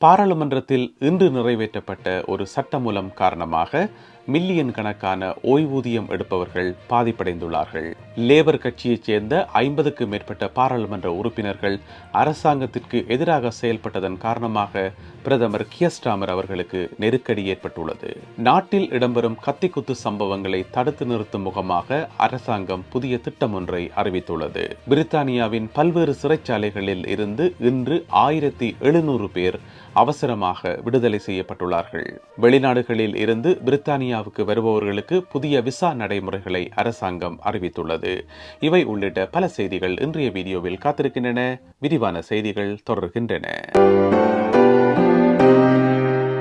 பாராளுமன்றத்தில் இன்று நிறைவேற்றப்பட்ட ஒரு சட்டமூலம் காரணமாக மில்லியன் கணக்கான ஓய்வூதியம் எடுப்பவர்கள் பாதிப்படைந்துள்ளார்கள். லேபர் கட்சியைச் சேர்ந்த ஐம்பதுக்கு மேற்பட்ட பாராளுமன்ற உறுப்பினர்கள் அரசாங்கத்திற்கு எதிராக செயல்பட்டதன் காரணமாக பிரதமர் கியஸ்டாமர் அவர்களுக்கு நெருக்கடி ஏற்பட்டுள்ளது. நாட்டில் இடம்பெறும் கத்திக்குத்து சம்பவங்களை தடுத்து நிறுத்தும் முகமாக அரசாங்கம் புதிய திட்டம் ஒன்றை அறிவித்துள்ளது. பிரித்தானியாவின் பல்வேறு சிறைச்சாலைகளில் இருந்து இன்று ஆயிரத்தி எழுநூறு பேர் அவசரமாக விடுதலை செய்யப்பட்டுள்ளார்கள். வெளிநாடுகளில் இருந்து இந்தியாவுக்கு வருபவர்களுக்கு புதிய விசா நடைமுறைகளை அரசாங்கம் அறிவித்துள்ளது. இவை உள்ளிட்ட பல செய்திகள் இன்றைய வீடியோவில் காத்திருக்கின்றன. விரிவான செய்திகள் தொடர்கின்றன.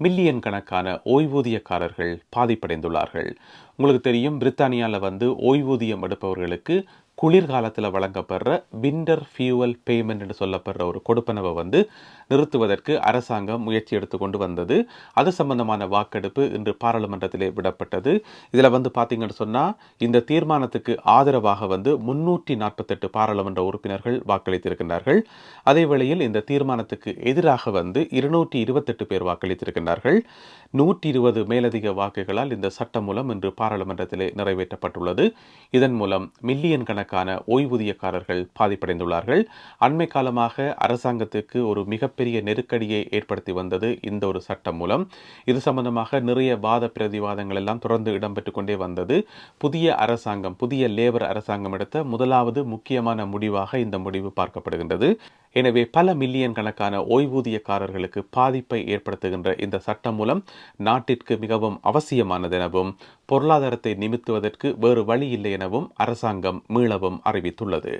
மில்லியன் கணக்கான ஓய்வூதியக்காரர்கள் பாதிப்படைந்துள்ளார்கள். உங்களுக்கு தெரியும் பிரித்தானியாவில் வந்து ஓய்வூதியம் எடுப்பவர்களுக்கு குளிர்காலத்தில் வழங்கப்படுற விண்டர் ஃபியூவல் பேமெண்ட் என்று சொல்லப்படுற ஒரு கொடுப்பனவை வந்து நிறுத்துவதற்கு அரசாங்கம் முயற்சி எடுத்துக்கொண்டு வந்தது. அது சம்பந்தமான வாக்கெடுப்பு இன்று பாராளுமன்றத்திலே விடப்பட்டது. இதில் வந்து பார்த்தீங்கன்னு சொன்னால் இந்த தீர்மானத்துக்கு ஆதரவாக வந்து முன்னூற்றி நாற்பத்தெட்டு பாராளுமன்ற உறுப்பினர்கள் வாக்களித்திருக்கின்றார்கள். அதே வேளையில் இந்த தீர்மானத்துக்கு எதிராக வந்து இருநூற்றி இருபத்தெட்டு பேர் வாக்களித்திருக்கின்றார்கள். நூற்றி இருபது மேலதிக வாக்குகளால் இந்த சட்டம் மூலம் இன்று பாராளுமன்றத்திலே நிறைவேற்றப்பட்டுள்ளது. இதன் மூலம் மில்லியன் கணக்கான ஓய்வூதியக்காரர்கள் பாதிப்படைந்துள்ளார்கள். அண்மை காலமாக அரசாங்கத்துக்கு ஒரு மிக மிகப்பெரிய நெருக்கடியை ஏற்படுத்தி வந்தது இந்த ஒரு சட்டம் மூலம். இது சம்பந்தமாக நிறைய வாத பிரதிவாதங்கள் எல்லாம் தொடர்ந்து இடம்பெற்று கொண்டே வந்தது. புதிய அரசாங்கம் புதிய லேபர் அரசாங்கம் எடுத்த முதலாவது முக்கியமான முடிவாக இந்த முடிவு பார்க்கப்படுகின்றது. எனவே பல மில்லியன் கணக்கான ஓய்வூதியக்காரர்களுக்கு பாதிப்பை ஏற்படுத்துகின்ற இந்த சட்டம் மூலம் நாட்டிற்கு மிகவும் அவசியமானது எனவும் பொருளாதாரத்தை நிமித்துவதற்கு வேறு வழி இல்லை எனவும் அரசாங்கம் மீளவும் அறிவித்துள்ளது.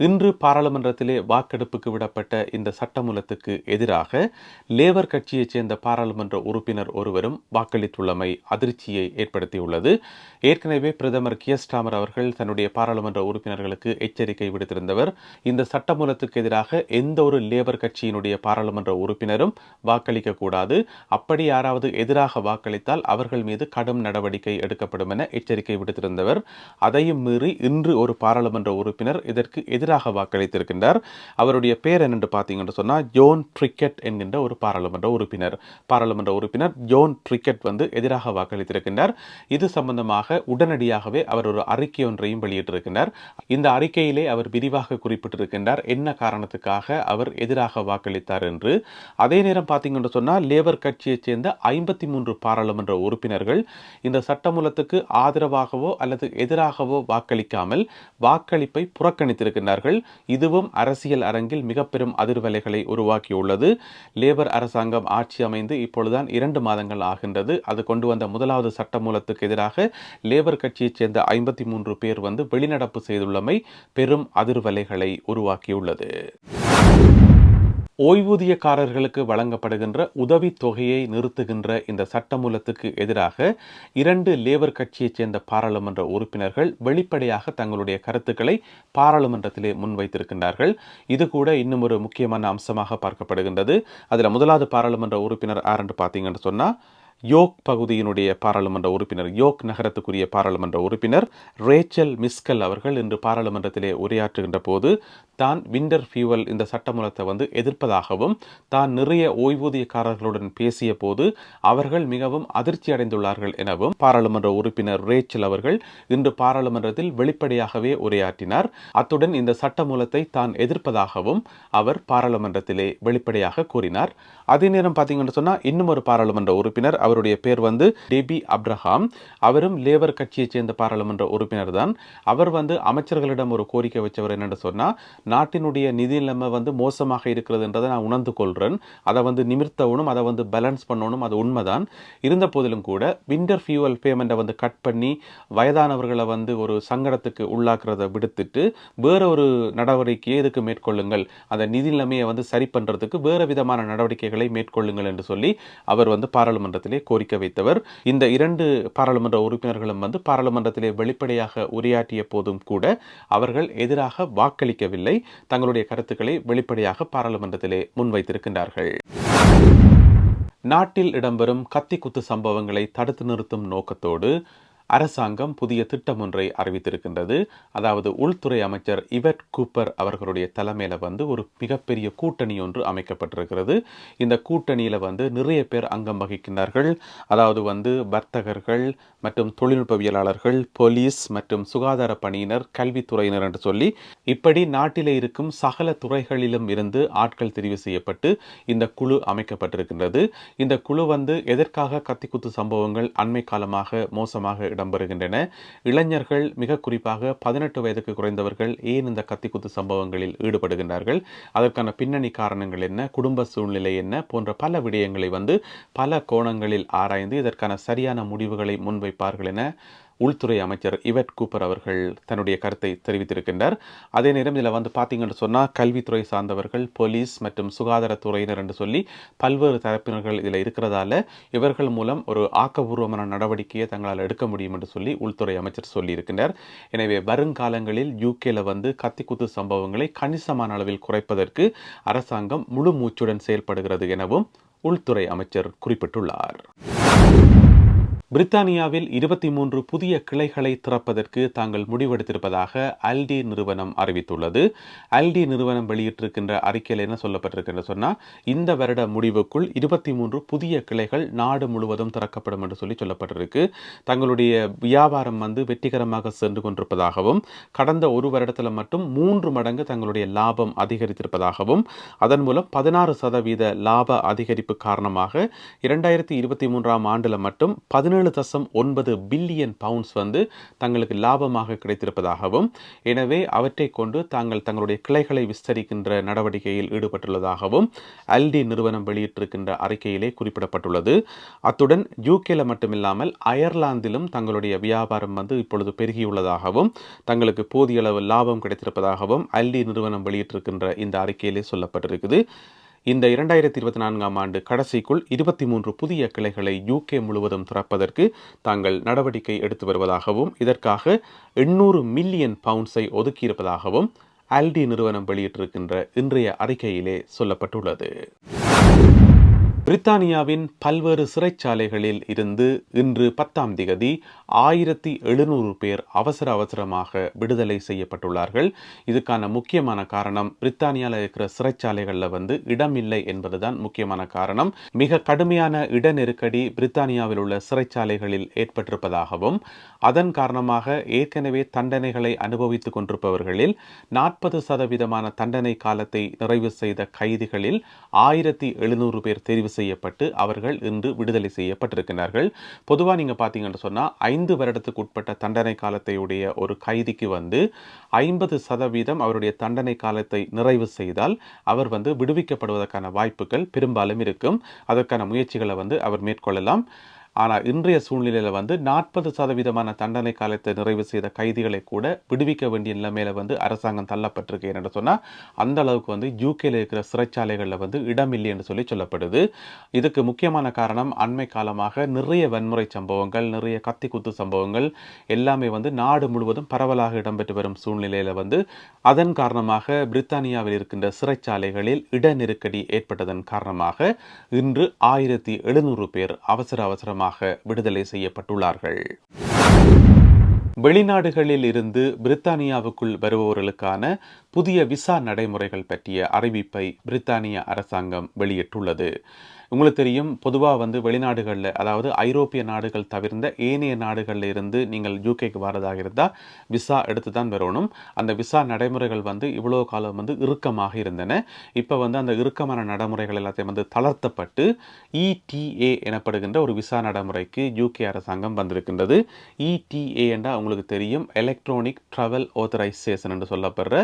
இன்று பாராளுமன்றத்திலே வாக்கெடுப்புக்கு விடப்பட்ட இந்த சட்டமூலத்துக்கு எதிராக லேபர் கட்சியைச் சேர்ந்த பாராளுமன்ற உறுப்பினர் ஒருவரும் வாக்களித்துள்ளமை அதிர்ச்சியை ஏற்படுத்தியுள்ளது. ஏற்கனவே பிரதமர் கியஸ்டாமர் அவர்கள் தன்னுடைய பாராளுமன்ற உறுப்பினர்களுக்கு எச்சரிக்கை விடுத்திருந்தவர். இந்த சட்டமூலத்துக்கு எதிராக எந்த ஒரு லேபர் கட்சியினுடைய பாராளுமன்ற உறுப்பினரும் வாக்களிக்க கூடாது. அப்படி யாராவது எதிராக வாக்களித்தால் அவர்கள் மீது கடும் நடவடிக்கை எடுக்கப்படும் என எச்சரிக்கை விடுத்திருந்தவர். அதையும் மீறி இன்று ஒரு பாராளுமன்ற உறுப்பினர் இதற்கு எதிர் எதிராக வாக்களித்திருக்கின்றார். அவருடைய பேர் என்னென்று பார்த்தீங்கன்னு சொன்னால் ஜோன் ட்ரிக்கெட் என்கின்ற ஒரு பாராளுமன்ற உறுப்பினர். பாராளுமன்ற உறுப்பினர் ஜோன் ட்ரிக்கெட் வந்து எதிராக வாக்களித்திருக்கின்றார். இது சம்பந்தமாக உடனடியாகவே அவர் ஒரு அறிக்கை ஒன்றையும் வெளியிட்டிருக்கின்றார். இந்த அறிக்கையிலே அவர் விரிவாக குறிப்பிட்டிருக்கின்றார் என்ன காரணத்துக்காக அவர் எதிராக வாக்களித்தார் என்று. அதே நேரம் பார்த்தீங்கன்னு சொன்னால் லேபர் கட்சியைச் சேர்ந்த ஐம்பத்தி மூன்று பாராளுமன்ற உறுப்பினர்கள் இந்த சட்டமூலத்துக்கு ஆதரவாகவோ அல்லது எதிராகவோ வாக்களிக்காமல் வாக்களிப்பை புறக்கணித்திருக்கின்றார் இருக்கிறார்கள் இதுவும் அரசியல் அரங்கில் மிக பெரும் அதிர்வலைகளை உருவாக்கியுள்ளது. லேபர் அரசாங்கம் ஆட்சி அமைந்து இப்பொழுதுதான் இரண்டு மாதங்கள் ஆகின்றது. அது கொண்டு வந்த முதலாவது சட்டமூலத்துக்கு எதிராக லேபர் கட்சியைச் சேர்ந்த ஐம்பத்தி மூன்று பேர் வந்து வெளிநடப்பு செய்துள்ளமை பெரும் அதிர்வலைகளை உருவாக்கியுள்ளது. ஓய்வூதியக்காரர்களுக்கு வழங்கப்படுகின்ற உதவித் தொகையை நிறுத்துகின்ற இந்த சட்டமூலத்துக்கு எதிராக இரண்டு லேபர் கட்சியைச் சேர்ந்த பாராளுமன்ற உறுப்பினர்கள் வெளிப்படையாக தங்களுடைய கருத்துக்களை பாராளுமன்றத்திலே முன்வைத்திருக்கின்றார்கள். இது கூட இன்னும் ஒரு முக்கியமான அம்சமாக பார்க்கப்படுகின்றது. அதில் முதலாவது பாராளுமன்ற உறுப்பினர் ஆரண்டு பார்த்தீங்கன்னு சொன்னால் யோக் பகுதியினுடைய பாராளுமன்ற உறுப்பினர் யோக் நகரத்துக்குரிய பாராளுமன்ற உறுப்பினர் ரேச்சல் மிஸ்கல் அவர்கள் இன்று பாராளுமன்றத்திலே உரையாற்றுகின்ற போது தான் விண்டர் ஃபியூவல் இந்த சட்டமூலத்தை வந்து எதிர்ப்பதாகவும் தான் நிறைய ஓய்வூதியக்காரர்களுடன் பேசிய போது அவர்கள் மிகவும் அதிர்ச்சி அடைந்துள்ளார்கள் எனவும் பாராளுமன்ற உறுப்பினர் ரேச்சல் அவர்கள் இன்று பாராளுமன்றத்தில் வெளிப்படையாகவே உரையாற்றினார். அத்துடன் இந்த சட்டமூலத்தை தான் எதிர்ப்பதாகவும் அவர் பாராளுமன்றத்திலே வெளிப்படையாக கூறினார். அதே நேரம் பார்த்தீங்கன்னு சொன்னால் இன்னும் ஒரு பாராளுமன்ற உறுப்பினர் அவருடைய பேர் வந்து டெபி அப்ரஹாம். அவரும் லேபர் கட்சியைச் சேர்ந்த பாராளுமன்ற உறுப்பினர் தான் அவர் வந்து அமைச்சர்களிடம் ஒரு கோரிக்கை வச்சவர் என்னென்னு சொன்னால் நாட்டினுடைய நிதி நிலைமை வந்து மோசமாக இருக்கிறதுன்றதை நான் உணர்ந்து கொள்கிறேன் அதை வந்து நிமிர்த்தவனும் அதை வந்து பேலன்ஸ் பண்ணணும் அது உண்மைதான். இருந்த போதிலும் கூட விண்டர் ஃபியூவல் பேமெண்ட்டை வந்து கட் பண்ணி வயதானவர்களை வந்து ஒரு சங்கடத்துக்கு உள்ளாக்குறதை விடுத்துட்டு வேற ஒரு நடவடிக்கையை இதுக்கு மேற்கொள்ளுங்கள். அந்த நிதி நிலைமையை வந்து சரி பண்ணுறதுக்கு வேறு விதமான நடவடிக்கைகளை மேற்கொள்ளுங்கள் என்று சொல்லி அவர் வந்து பாராளுமன்றத்திலே கோரிக்கை வைத்தவர். இந்த இரண்டு பாராளுமன்ற உறுப்பினர்களும் வந்து பாராளுமன்றத்திலே வெளிப்படையாக உரையாற்றிய போதும் கூட அவர்கள் எதிராக வாக்களிக்கவில்லை. தங்களுடைய கருத்துக்களை வெளிப்படையாக பாராளுமன்றத்திலே முன்வைத்திருக்கின்றார்கள். நாட்டில் இடம்பெறும் கத்தி குத்து சம்பவங்களை தடுத்து நிறுத்தும் நோக்கத்தோடு அரசாங்கம் புதிய திட்டம் ஒன்றை அறிவித்திருக்கின்றது. அதாவது உள்துறை அமைச்சர் இவட் கூப்பர் அவர்களுடைய தலைமையில் வந்து ஒரு மிகப்பெரிய கூட்டணி ஒன்று அமைக்கப்பட்டிருக்கிறது. இந்த கூட்டணியில் வந்து நிறைய பேர் அங்கம் வகிக்கின்றார்கள். அதாவது வந்து வர்த்தகர்கள் மற்றும் தொழில்நுட்பவியலாளர்கள் போலீஸ் மற்றும் சுகாதார பணியினர் கல்வித்துறையினர் என்று சொல்லி இப்படி நாட்டிலே இருக்கும் சகல துறைகளிலும் இருந்து ஆட்கள் தெரிவு செய்யப்பட்டு இந்த குழு அமைக்கப்பட்டிருக்கின்றது. இந்த குழு வந்து எதற்காக கத்திக்குத்து சம்பவங்கள் அண்மை காலமாக மோசமாக இடம்பெறுகின்றன. இளைஞர்கள் மிக குறிப்பாக பதினெட்டு வயதுக்கு குறைந்தவர்கள் ஏன் இந்த கத்திக்குத்து சம்பவங்களில் ஈடுபடுகின்றார்கள்? அதற்கான பின்னணி காரணங்கள் என்ன? குடும்ப சூழ்நிலை என்ன? போன்ற பல விடயங்களை வந்து பல கோணங்களில் ஆராய்ந்து இதற்கான சரியான முடிவுகளை முன்வைப்பார்கள் என உள்துறை அமைச்சர் இவட் கூப்பர் அவர்கள் தன்னுடைய கருத்தை தெரிவித்திருக்கின்றார். அதே நேரம் இதில் வந்து பார்த்தீங்கன்னு சொன்னால் கல்வித்துறை சார்ந்தவர்கள் போலீஸ் மற்றும் சுகாதாரத்துறையினர் என்று சொல்லி பல்வேறு தரப்பினர்கள் இதில் இருக்கிறதால இவர்கள் மூலம் ஒரு ஆக்கபூர்வமான நடவடிக்கையை தங்களால் எடுக்க முடியும் என்று சொல்லி உள்துறை அமைச்சர் சொல்லியிருக்கின்றார். எனவே வருங்காலங்களில் யூகேல வந்து கத்திக்குத்து சம்பவங்களை கணிசமான அளவில் குறைப்பதற்கு அரசாங்கம் முழு மூச்சுடன் செயல்படுகிறது எனவும் உள்துறை அமைச்சர் குறிப்பிட்டுள்ளார். பிரித்தானியாவில் இருபத்தி மூன்று புதிய கிளைகளை திறப்பதற்கு தாங்கள் முடிவெடுத்திருப்பதாக அல்டி நிறுவனம் அறிவித்துள்ளது. அல்டி நிறுவனம் வெளியிட்டிருக்கின்ற அறிக்கையில் என்ன சொல்லப்பட்டிருக்கின்ற சொன்னால் இந்த வருட முடிவுக்குள் இருபத்தி மூன்று புதிய கிளைகள் நாடு முழுவதும் திறக்கப்படும் என்று சொல்லி சொல்லப்பட்டிருக்கு. தங்களுடைய வியாபாரம் வந்து வெற்றிகரமாக சென்று கொண்டிருப்பதாகவும் கடந்த ஒரு வருடத்தில் மட்டும் மூன்று மடங்கு தங்களுடைய லாபம் அதிகரித்திருப்பதாகவும் அதன் மூலம் பதினாறு சதவீத லாப அதிகரிப்பு காரணமாக இரண்டாயிரத்தி இருபத்தி மூன்றாம் ஆண்டில் மட்டும் பதினேழு தசம் ஒன்பது பில்லியன் பவுண்ட்ஸ் வந்து தங்களுக்கு லாபமாக கிடைத்திருப்பதாகவும் எனவே அவற்றை கொண்டு தாங்கள் தங்களுடைய கிளைகளை விஸ்தரிக்கின்ற நடவடிக்கையில் ஈடுபட்டுள்ளதாகவும் அல்டி நிறுவனம் வெளியிட்டிருக்கின்ற அறிக்கையிலே குறிப்பிடப்பட்டுள்ளது. அத்துடன் யூகேல மட்டுமில்லாமல் அயர்லாந்திலும் தங்களுடைய வியாபாரம் வந்து இப்பொழுது பெருகியுள்ளதாகவும் தங்களுக்கு போதிய அளவு லாபம் கிடைத்திருப்பதாகவும் அல்டி நிறுவனம் வெளியிட்டிருக்கின்ற இந்த அறிக்கையிலே சொல்லப்பட்டிருக்குது. இந்த இரண்டாயிரத்தி இருபத்தி நான்காம் ஆண்டு கடைசிக்குள் இருபத்தி மூன்று புதிய கிளைகளை யூகே முழுவதும் திறப்பதற்கு தாங்கள் நடவடிக்கை எடுத்து வருவதாகவும் இதற்காக எண்ணூறு மில்லியன் பவுண்ட்ஸை ஒதுக்கியிருப்பதாகவும் ஆல்டி நிறுவனம் வெளியிட்டிருக்கின்ற இன்றைய அறிக்கையிலே சொல்லப்பட்டுள்ளது. பிரித்தானியாவின் பல்வேறு சிறைச்சாலைகளில் இருந்து இன்று பத்தாம் திகதி ஆயிரத்தி எழுநூறு பேர் அவசர அவசரமாக விடுதலை செய்யப்பட்டுள்ளார்கள். இதுக்கான முக்கியமான காரணம் பிரித்தானியாவில் இருக்கிற சிறைச்சாலைகளில் வந்து இடமில்லை என்பதுதான் முக்கியமான காரணம். மிக கடுமையான இட நெருக்கடி பிரித்தானியாவில் உள்ள சிறைச்சாலைகளில் ஏற்பட்டிருப்பதாகவும் அதன் காரணமாக ஏற்கனவே தண்டனைகளை அனுபவித்துக் கொண்டிருப்பவர்களில் நாற்பது சதவீதமான தண்டனை காலத்தை நிறைவு செய்த கைதிகளில் ஆயிரத்தி எழுநூறு பேர் தெரிவு செய்யப்பட்டு அவர்கள் இன்று விடுதலை செய்யப்பட்டிருக்கிறார்கள். பொதுவாக நீங்கள் பார்த்தீங்கன்னு சொன்னால் ஐந்து வருடத்துக்கு உட்பட்ட தண்டனை காலத்தையுடைய ஒரு கைதிக்கு வந்து ஐம்பது சதவீதம் அவருடைய தண்டனை காலத்தை நிறைவு செய்தால் அவர் வந்து விடுவிக்கப்படுவதற்கான வாய்ப்புகள் பெரும்பாலும் இருக்கும். அதற்கான முயற்சிகளை வந்து அவர் மேற்கொள்ளலாம். ஆனால் இன்றைய சூழ்நிலையில் வந்து நாற்பது சதவீதமான தண்டனை காலத்தை நிறைவு செய்த கைதிகளை கூட விடுவிக்க வேண்டிய நிலைமையில வந்து அரசாங்கம் தள்ளப்பட்டிருக்கு என்று சொன்னால் அந்த அளவுக்கு வந்து யூகேல இருக்கிற சிறைச்சாலைகளில் வந்து இடமில்லை என்று சொல்லி சொல்லப்படுது. இதுக்கு முக்கியமான காரணம் அண்மை காலமாக நிறைய வன்முறை சம்பவங்கள் நிறைய கத்தி குத்து சம்பவங்கள் எல்லாமே வந்து நாடு முழுவதும் பரவலாக இடம்பெற்று வரும் சூழ்நிலையில் வந்து அதன் காரணமாக பிரித்தானியாவில் இருக்கின்ற சிறைச்சாலைகளில் இட நெருக்கடி ஏற்பட்டதன் காரணமாக இன்று ஆயிரத்தி எழுநூறு பேர் அவசர அவசரமாக விடுதலை செய்யப்பட்டுள்ளார்கள். வெளிநாடுகளில் இருந்து பிரித்தானியாவுக்குள் வருபவர்களுக்கான புதிய விசா நடைமுறைகள் பற்றிய அறிவிப்பை பிரித்தானிய அரசாங்கம் வெளியிட்டுள்ளது. உங்களுக்கு தெரியும் பொதுவாக வந்து வெளிநாடுகளில் அதாவது ஐரோப்பிய நாடுகள் தவிர்ந்த ஏனைய நாடுகளில் இருந்து நீங்கள் யூகேக்கு வரதாக இருந்தால் விசா எடுத்து தான் வரணும். அந்த விசா நடைமுறைகள் வந்து இவ்வளோ காலம் வந்து இறுக்கமாக இருந்தன. இப்போ வந்து அந்த இறுக்கமான நடைமுறைகள் எல்லாத்தையும் வந்து தளர்த்தப்பட்டு இடிஏ எனப்படுகின்ற ஒரு விசா நடைமுறைக்கு யூகே அரசாங்கம் வந்திருக்கின்றது. இடிஏ என்றால் உங்களுக்கு தெரியும் எலக்ட்ரானிக் ட்ராவல் ஆத்தரைசேஷன் என்று சொல்லப்படுற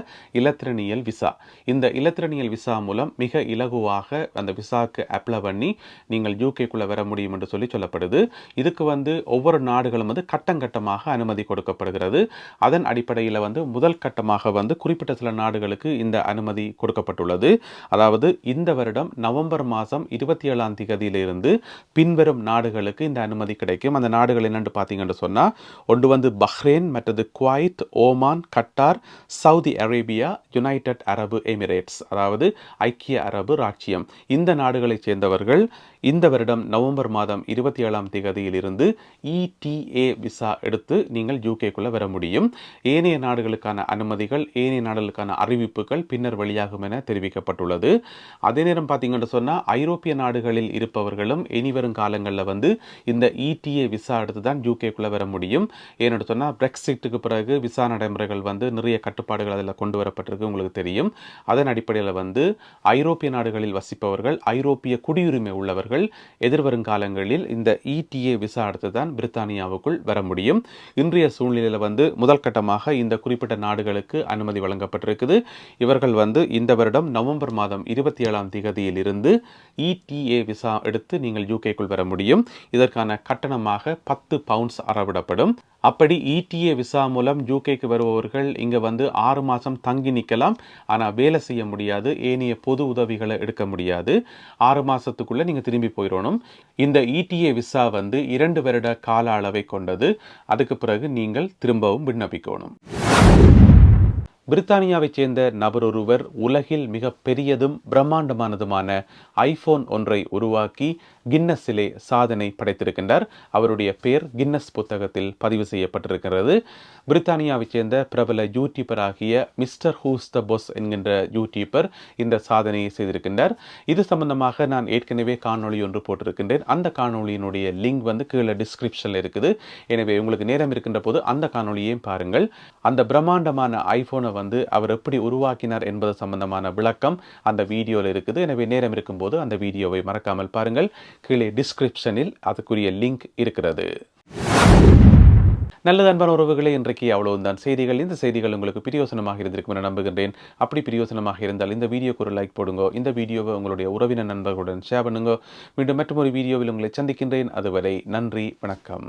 இலத்திரனியல் விசா. இந்த இலத்திரனியல் விசா மூலம் மிக இலகுவாக அந்த விசாவுக்கு அப்ளை பண்ணி நீங்கள் யூகேக்குள்ளே வர முடியும் என்று சொல்லி சொல்லப்படுது. இதுக்கு வந்து ஒவ்வொரு நாடுகளும் வந்து கட்டம் கட்டமாக அனுமதி கொடுக்கப்படுகிறது. அதன் அடிப்படையில் வந்து முதல் கட்டமாக வந்து குறிப்பிட்ட சில நாடுகளுக்கு இந்த அனுமதி கொடுக்கப்பட்டுள்ளது. அதாவது இந்த வருடம் நவம்பர் மாதம் இருபத்தி ஏழாம் தேதியிலிருந்து பின்வரும் நாடுகளுக்கு இந்த அனுமதி கிடைக்கும். அந்த நாடுகள் என்னென்று பார்த்தீங்கன்னு சொன்னால் ஒன்று வந்து பஹ்ரைன் மற்றது Kuwait Oman Qatar Saudi Arabia United Arab Emirates அதாவது ஐக்கிய அரபு ராச்சியம் இந்த நாடுகளைச் சேர்ந்தவர்கள் கொண்டிருக்கிறார்கள் இந்த வருடம் நவம்பர் மாதம் இருபத்தி ஏழாம் தேதியிலிருந்து இடிஏ விசா எடுத்து நீங்கள் யூகேக்குள்ளே வர முடியும். ஏனைய நாடுகளுக்கான அனுமதிகள் ஏனைய நாடுகளுக்கான அறிவிப்புகள் பின்னர் வெளியாகும் என தெரிவிக்கப்பட்டுள்ளது. அதே நேரம் பார்த்தீங்கன்னு சொன்னால் ஐரோப்பிய நாடுகளில் இருப்பவர்களும் இனிவரும் காலங்களில் வந்து இந்த இடிஏ விசா எடுத்து தான் யூகேக்குள்ளே வர முடியும். ஏன்னு சொன்னால் பிரெக்சிட்டுக்கு பிறகு விசா நடைமுறைகள் வந்து நிறைய கட்டுப்பாடுகள் அதில் கொண்டு வரப்பட்டிருக்கு உங்களுக்கு தெரியும். அதன் அடிப்படையில் வந்து ஐரோப்பிய நாடுகளில் வசிப்பவர்கள் ஐரோப்பிய குடியுரிமை உள்ளவர்கள் எதிர்வரும் காலங்களில் இந்த இடிஏ விசா அடுத்து தான் பிரித்தானியாவுக்குள் வர முடியும். இன்றைய சூழ்நிலையில் வந்து முதல் கட்டமாக இந்த குறிப்பிட்ட நாடுகளுக்கு அனுமதி வழங்கப்பட்டிருக்குது. இவர்கள் வந்து இந்த வருடம் நவம்பர் மாதம் இருபத்தி ஏழாம் திகதியில் இருந்து இடிஏ விசா எடுத்து நீங்கள் யூகேக்குள் வர முடியும். இதற்கான கட்டணமாக பத்து பவுண்ட்ஸ் அறவிடப்படும். அப்படி இடிஏ விசா மூலம் யூகேக்கு வருபவர்கள் இங்கே வந்து ஆறு மாதம் தங்கி நிற்கலாம். ஆனால் வேலை செய்ய முடியாது. ஏனைய பொது உதவிகளை எடுக்க முடியாது. ஆறு மாதத்துக்குள்ளே நீங்கள் திரும்பி போயிடணும். இந்த இடிஏ விசா வந்து இரண்டு வருட கால அளவை கொண்டது. அதுக்கு பிறகு நீங்கள் திரும்பவும் விண்ணப்பிக்கணும். பிரித்தானியாவைச் சேர்ந்த நபர் ஒருவர் உலகில் மிக பெரியதும் பிரம்மாண்டமானதுமான ஐபோன் ஒன்றை உருவாக்கி கின்னஸிலே சாதனை படைத்திருக்கின்றார். அவருடைய பெயர் கின்னஸ் புத்தகத்தில் பதிவு செய்யப்பட்டிருக்கிறது. பிரித்தானியாவைச் சேர்ந்த பிரபல யூடியூபர் ஆகிய மிஸ்டர் ஹூஸ் த பொஸ் என்கின்ற யூடியூபர் இந்த சாதனையை செய்திருக்கின்றார். இது சம்பந்தமாக நான் ஏற்கனவே காணொளி ஒன்று போட்டிருக்கின்றேன். அந்த காணொளியினுடைய லிங்க் வந்து கீழே டிஸ்கிரிப்ஷனில் இருக்குது. எனவே உங்களுக்கு நேரம் இருக்கின்ற போது அந்த காணொளியையும் பாருங்கள். அந்த பிரம்மாண்டமான ஐபோனை வந்து அவர் எப்படி உருவாக்கினார் என்பது சம்பந்தமான விளக்கம் அந்த வீடியோவில் இருக்குது. எனவே நேரம் இருக்கும்போது அந்த வீடியோவை மறக்காமல் பாருங்கள். கீழே டிஸ்கிரிப்ஷனில் அதுக்குரிய லிங்க் இருக்கிறது. நல்லது அன்பான உறவுகளே இன்றைக்கு அவ்வளவுதான். செய்திகள் இந்த செய்திகள் உங்களுக்கு பிரியோசனமாக இருந்திருக்கும் என நம்புகின்றேன். அப்படி பிரியோசனமாக இருந்தால் இந்த வீடியோக்கு ஒரு லைக் போடுங்க. இந்த வீடியோவை உங்களுடைய உறவினர் நண்பர்களுடன் ஷேர் பண்ணுங்க. மீண்டும் மற்றொரு வீடியோவில் உங்களை சந்திக்கின்றேன். அதுவரை நன்றி வணக்கம்.